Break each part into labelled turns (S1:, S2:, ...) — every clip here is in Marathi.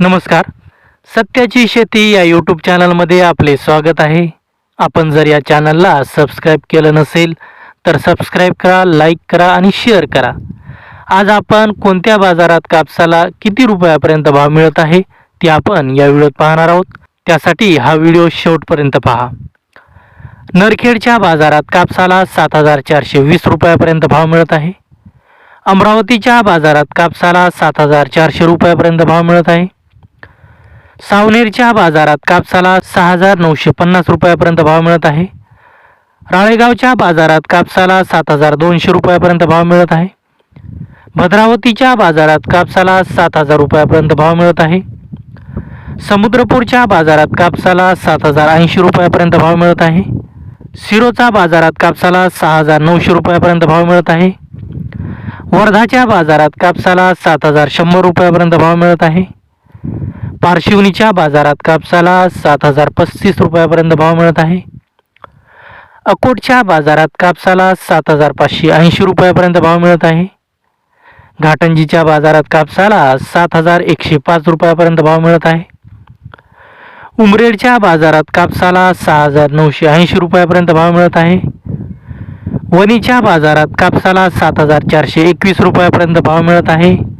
S1: नमस्कार. सत्याची शेती या यूट्यूब चॅनलमध्ये आपले स्वागत आहे. आपण जर या चॅनलला सबस्क्राईब केलं नसेल तर सबस्क्राईब करा लाईक करा आणि शेअर करा. आज आपण कोणत्या बाजारात कापसाला किती रुपयापर्यंत भाव मिळत आहे ते आपण या व्हिडिओत पाहणार आहोत. त्यासाठी हा व्हिडिओ शेवटपर्यंत पहा. नरखेडच्या बाजारात कापसाला सात हजार चारशे वीस रुपयापर्यंत भाव मिळत आहे. अमरावतीच्या बाजारात कापसाला सात हजार चारशे रुपयापर्यंत भाव मिळत आहे. सावनेरच्या बाजारात कापसाला सहा हजार नऊशे पन्नास रुपयापर्यंत भाव मिळत आहे. राळेगावच्या बाजारात कापसाला सात हजार दोनशे रुपयापर्यंत भाव मिळत आहे. भद्रावतीच्या बाजारात कापसाला सात हजार रुपयापर्यंत भाव मिळत आहे. समुद्रपूरच्या बाजारात कापसाला सात हजार ऐंशी रुपयापर्यंत भाव मिळत आहे. सिरोचा बाजारात कापसाला सहा हजार नऊशे रुपयापर्यंत भाव मिळत आहे. वर्धाच्या बाजारात कापसाला सात हजार शंभर रुपयापर्यंत भाव मिळत आहे. पारशिवनीच्या बाजारात कापसाला सात हजार पस्तीस रुपयापर्यंत भाव मिळत आहे. अकोटच्या बाजारात कापसाला सात हजार पाचशे ऐंशी रुपयापर्यंत भाव मिळत आहे. घाटंजीच्या बाजारात कापसाला सात हजार एकशे पाच रुपयापर्यंत भाव मिळत आहे. उमरेडच्या बाजारात कापसाला सहा हजार नऊशे ऐंशी रुपयापर्यंत भाव मिळत आहे. वणीच्या बाजारात कापसाला सात हजार चारशे एकवीस रुपयापर्यंत भाव मिळत आहे.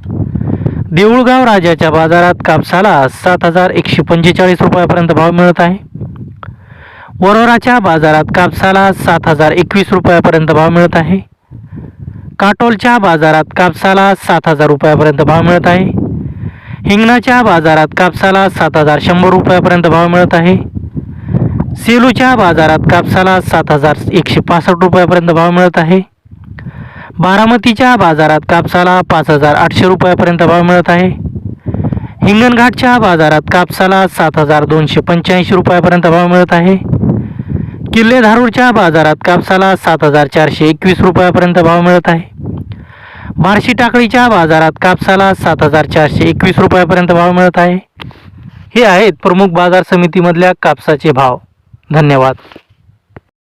S1: देऊळगाव राजाच्या बाजारात कापसाला सात हजार एकशे पंचेचाळीस रुपयापर्यंत भाव मिळत आहे. वरोराच्या बाजारात कापसाला सात हजार एकवीस रुपयापर्यंत भाव मिळत आहे. काटोलच्या बाजारात कापसाला सात हजार रुपयापर्यंत भाव मिळत आहे. हिंगणाच्या बाजारात कापसाला सात हजार शंभर रुपयापर्यंत भाव मिळत आहे. सेलूच्या बाजारात कापसाला सात हजार एकशे पासष्ट रुपयापर्यंत भाव मिळत आहे. बारामतीच्या बाजारात कापसाला पाच हजार आठशे रुपयापर्यंत भाव मिळत आहे. हिंगणघाटच्या बाजारात कापसाला सात हजार दोनशे पंच्याऐंशी रुपयापर्यंत भाव मिळत आहे. किल्ले धारूरच्या बाजारात कापसाला सात हजार चारशे एकवीस रुपयापर्यंत भाव मिळत आहे. बार्शी टाकळीच्या बाजारात कापसाला सात हजार चारशे एकवीस रुपयापर्यंत भाव मिळत आहे. हे आहेत प्रमुख बाजार समितीमधल्या कापसाचे भाव. धन्यवाद.